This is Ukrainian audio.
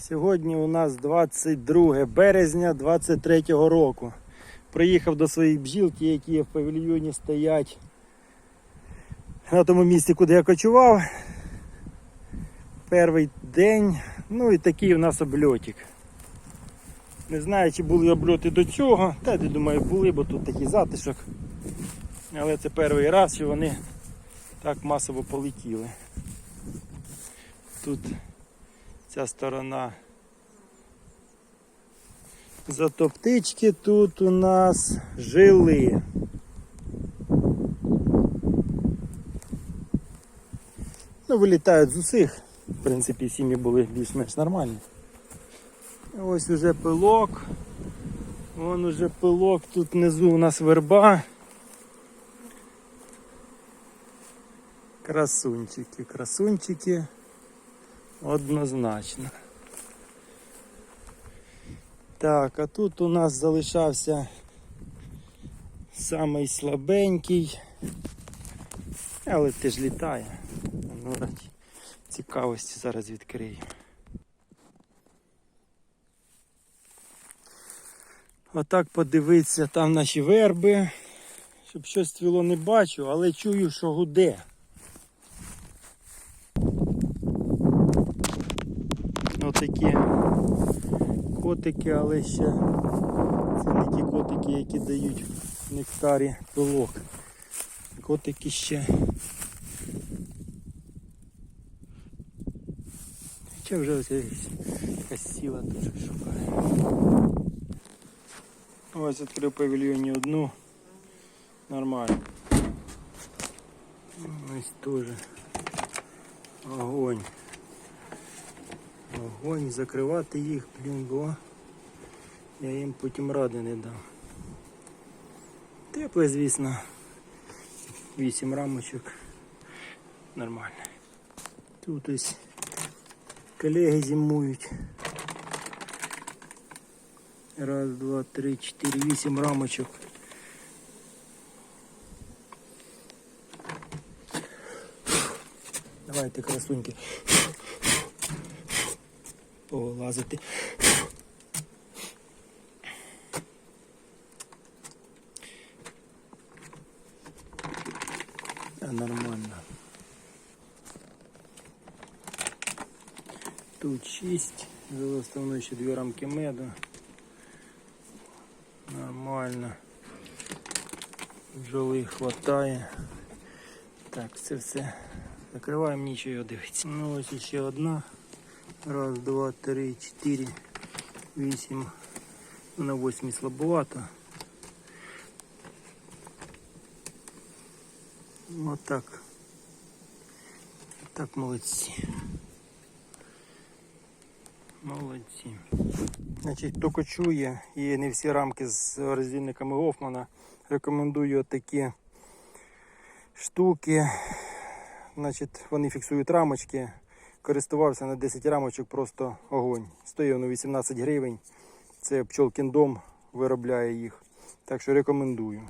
Сьогодні у нас 22 березня 23 року. Приїхав до своїх бджіл, ті, які в павільйоні стоять на тому місці, куди я кочував. Перший день. Ну і такий у нас обльотик. Не знаю, чи були обльоти до цього. Та я думаю, були, бо тут такий затишок. Але це перший раз, що вони так масово полетіли. Тут ця сторона. Зато птички тут у нас жили. Ну, вилітають з усіх. В принципі, сім'ї були більш-менш нормальні. Ось уже пилок. Вон уже пилок, тут внизу у нас верба. Красунчики, красунчики. Однозначно. Так, а тут у нас залишався самий слабенький. Але теж літає. Ну, раді цікавості зараз відкриємо. Отак подивитися, там наші верби. Щоб щось цвіло не бачу, але чую, що гуде. Отакі котики, але ще це не ті котики, які дають нектарі пилок. Котики ще. Хоча вже ось якась сіла тут шукає. Ось відкрив павільйоні одну. Нормально. Ось теж. Огонь. Огонь, закривати їх, блін, бо я їм потім ради не дам. Тепле, звісно. Вісім рамочок. Нормально. Тут ось колеги зимують. Раз, два, три, чотири, вісім рамочок. Давайте красуньки. Повилазити. Нормально. Тут 6. Залишилось ще дві рамки меду. Нормально. Бджоли хватає. Так, це все. Закриваємо нічого дивиться. Ну ось ще одна. Раз, два, три, чотири, вісім. На восьмій слабовато. Отак. Так молодці. Молодці. Значить, хто кочує і не всі рамки з роздільниками Гофмана, рекомендую такі штуки. Значить, вони фіксують рамочки. Користувався на 10 рамочок, просто огонь. Стоїв на 18 гривень. Це пчолкіндом виробляє їх. Так що рекомендую.